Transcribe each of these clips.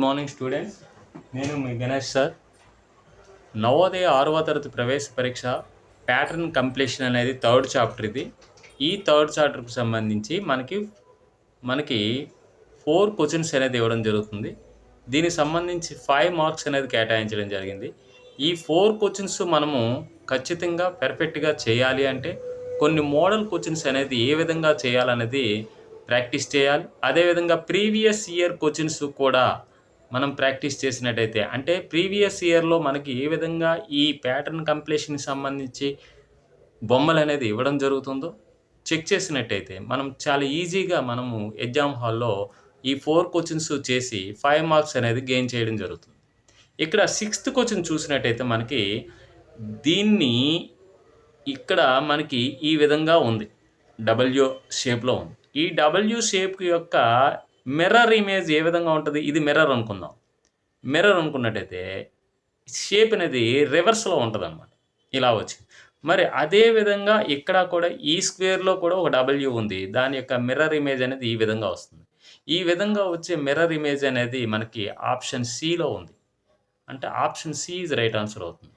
Good morning students నేను మీ Ganesh sir. Navodaya ఆరవ తరగతి ప్రవేశ పరీక్ష ప్యాటర్న్ కంప్లీషన్ అనేది థర్డ్ చాప్టర్ ఇది. ఈ థర్డ్ చాప్టర్కి సంబంధించి మనకి మనకి ఫోర్ క్వశ్చన్స్ అనేది ఇవ్వడం జరుగుతుంది. దీనికి సంబంధించి ఫైవ్ మార్క్స్ అనేది కేటాయించడం జరిగింది. ఈ ఫోర్ క్వశ్చన్స్ మనము ఖచ్చితంగా పెర్ఫెక్ట్గా చేయాలి అంటే కొన్ని మోడల్ క్వశ్చన్స్ అనేది ఏ విధంగా చేయాలనేది ప్రాక్టీస్ చేయాలి. అదేవిధంగా ప్రీవియస్ ఇయర్ క్వశ్చన్స్ కూడా మనం ప్రాక్టీస్ చేసినట్టయితే అంటే ప్రీవియస్ ఇయర్లో మనకి ఏ విధంగా ఈ ప్యాటర్న్ కంప్లీషన్కి సంబంధించి బొమ్మలు అనేది ఇవ్వడం జరుగుతుందో చెక్ చేసినట్టయితే మనం చాలా ఈజీగా మనము ఎగ్జామ్ హాల్లో ఈ ఫోర్ క్వశ్చన్స్ చేసి ఫైవ్ మార్క్స్ అనేది గెయిన్ చేయడం జరుగుతుంది. ఇక్కడ సిక్స్త్ క్వశ్చన్ చూసినట్టయితే మనకి దీన్ని ఇక్కడ మనకి ఈ విధంగా ఉంది. డబ్ల్యూ షేప్లో ఉంది. ఈ డబ్ల్యూ షేప్ యొక్క మిర్రర్ ఇమేజ్ ఏ విధంగా ఉంటుంది? ఇది మిర్రర్ అనుకుందాం. మిర్రర్ అనుకున్నట్టయితే షేప్ అనేది రివర్స్లో ఉంటుంది అనమాట ఇలా వచ్చింది. మరి అదే విధంగా ఇక్కడ కూడా ఈ స్క్వేర్లో కూడా ఒక డబ్ల్యూ ఉంది. దాని యొక్క మిర్రర్ ఇమేజ్ అనేది ఈ విధంగా వస్తుంది. ఈ విధంగా వచ్చే మిర్రర్ ఇమేజ్ అనేది మనకి ఆప్షన్ సిలో ఉంది. అంటే option C is right answer అవుతుంది.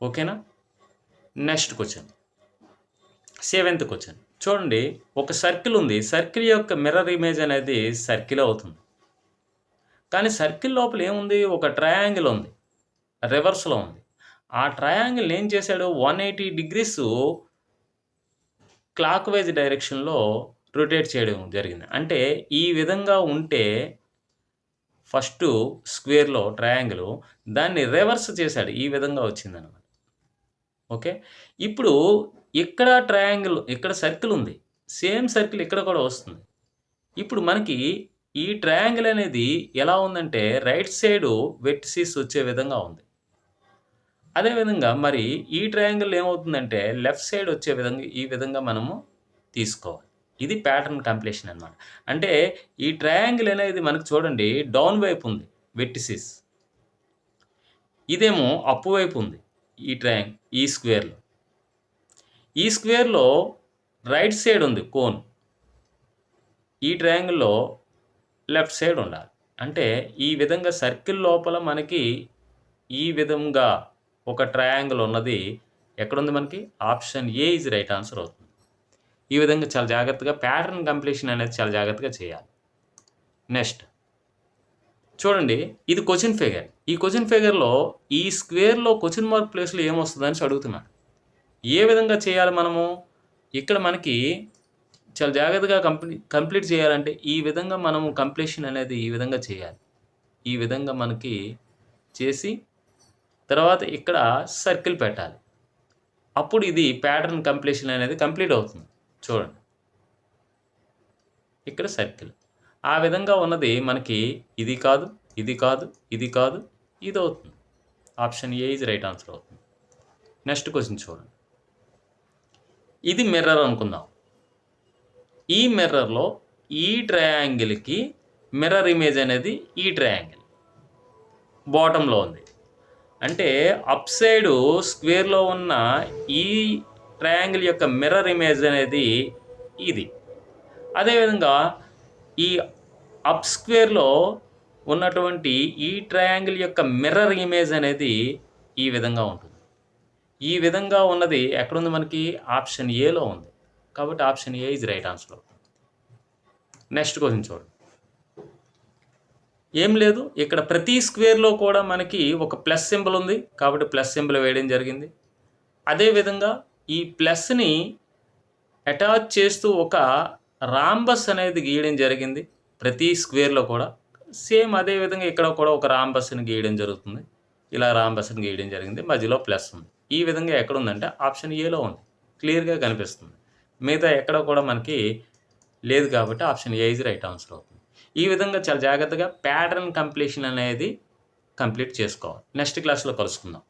ఓకేనా నెక్స్ట్ క్వశ్చన్ సెవెంత్ క్వశ్చన్ చూడండి ఒక సర్కిల్ ఉంది. సర్కిల్ యొక్క మిర్రర్ ఇమేజ్ అనేది సర్కిల్ అవుతుంది. కానీ సర్కిల్ లోపల ఏముంది? ఒక ట్రయాంగిల్ ఉంది. రివర్స్లో ఉంది. ఆ ట్రయాంగిల్ ఏం చేశాడు? One eighty degrees clockwise డైరెక్షన్లో రొటేట్ చేయడం జరిగింది. అంటే ఈ విధంగా ఉంటే ఫస్ట్ స్క్వేర్లో ట్రయాంగిల్ దాన్ని రివర్స్ చేశాడు. ఈ విధంగా వచ్చిందనమాట ఓకే? ఇప్పుడు ఇక్కడ ట్రయాంగిల్ ఇక్కడ సర్కిల్ ఉంది. సేమ్ సర్కిల్ ఇక్కడ కూడా వస్తుంది. ఇప్పుడు మనకి ఈ ట్రయాంగిల్ అనేది ఎలా ఉందంటే రైట్ సైడ్ వెట్సిస్ వచ్చే విధంగా ఉంది. అదేవిధంగా మరి ఈ ట్రయాంగిల్ ఏమవుతుందంటే లెఫ్ట్ సైడ్ వచ్చే విధంగా ఈ విధంగా మనము తీసుకోవాలి. ఇది ప్యాటర్న్ కంప్లీషన్ అనమాట అంటే ఈ ట్రయాంగిల్ అనేది మనకు చూడండి డౌన్ వైపు ఉంది వెట్టిసిస్ ఇదేమో అప్పు వైపు ఉంది ఈ ట్రయాంగ్ ఈ స్క్వేర్లో ఈ స్క్వేర్లో రైట్ సైడ్ ఉంది కోన్. ఈ ట్రయాంగిల్లో లెఫ్ట్ సైడ్ ఉండాలి. అంటే ఈ విధంగా సర్కిల్ లోపల మనకి ఈ విధంగా ఒక ట్రయాంగిల్ ఉన్నది. ఎక్కడుంది మనకి? Option A is right answer అవుతుంది. ఈ విధంగా చాలా జాగ్రత్తగా ప్యాటర్న్ కంప్లీషన్ అనేది చాలా జాగ్రత్తగా చేయాలి. నెక్స్ట్. చూడండి ఇది క్వశ్చన్ ఫిగర్. ఈ క్వశ్చన్ ఫిగర్లో ఈ స్క్వేర్లో క్వశ్చన్ మార్క్ ప్లేస్లో ఏమొస్తుందని అడుగుతున్నాను ఏ విధంగా చేయాలి మనము? ఇక్కడ మనకి చాలా జాగ్రత్తగా కంప్లీ కంప్లీట్ చేయాలంటే ఈ విధంగా మనము కంప్లీషన్ అనేది ఈ విధంగా చేయాలి. ఈ విధంగా మనకి చేసి తర్వాత ఇక్కడ సర్కిల్ పెట్టాలి. అప్పుడు ఇది ప్యాటర్న్ కంప్లీషన్ అనేది కంప్లీట్ అవుతుంది. చూడండి. ఇక్కడ సర్కిల్ ఆ విధంగా ఉన్నది మనకి ఇది కాదు ఇది కాదు ఇది కాదు ఇది అవుతుంది. Option A is right answer అవుతుంది. నెక్స్ట్ క్వశ్చన్ చూడండి. ఇది మిర్రర్ అనుకుందాం. ఈ మిర్రర్లో ఈ ట్రయాంగిల్కి మిర్రర్ ఇమేజ్ అనేది ఈ ట్రయాంగిల్ బాటంలో ఉంది. అంటే అప్ సైడు స్క్వేర్లో ఉన్న ఈ ట్రయాంగిల్ యొక్క మిర్రర్ ఇమేజ్ అనేది ఇది. అదేవిధంగా ఈ అప్ స్క్వేర్లో ఉన్నటువంటి ఈ ట్రయాంగిల్ యొక్క మిర్రర్ ఇమేజ్ అనేది ఈ విధంగా ఉంటుంది. ఈ విధంగా ఉన్నది ఎక్కడుంది మనకి? ఆప్షన్ ఏలో ఉంది. కాబట్టి option A is right answer next question చూడండి. ఏం లేదు ఇక్కడ ప్రతి స్క్వేర్లో కూడా మనకి ఒక ప్లస్ సింబల్ ఉంది. కాబట్టి ప్లస్ సింబల్ వేయడం జరిగింది. అదేవిధంగా ఈ ప్లస్ని అటాచ్ చేస్తూ ఒక రాంబస్ అనేది గీయడం జరిగింది. ప్రతి స్క్వేర్లో కూడా. సేమ్ అదే విధంగా ఇక్కడ కూడా ఒక రాంబస్ని గీయడం జరుగుతుంది. ఇలా రాంబస్ని గీయడం జరిగింది. మధ్యలో ప్లస్ ఉంది. ఈ విధంగా ఎక్కడ ఉందంటే ఆప్షన్ ఏలో ఉంది. క్లియర్గా కనిపిస్తుంది. మిగతా ఎక్కడ కూడా మనకి లేదు కాబట్టి option A is right answer అవుతుంది. ఈ విధంగా చాలా జాగ్రత్తగా ప్యాటర్న్ కంప్లీషన్ అనేది కంప్లీట్ చేసుకోవాలి. నెక్స్ట్ క్లాస్లో కలుసుకుందాం.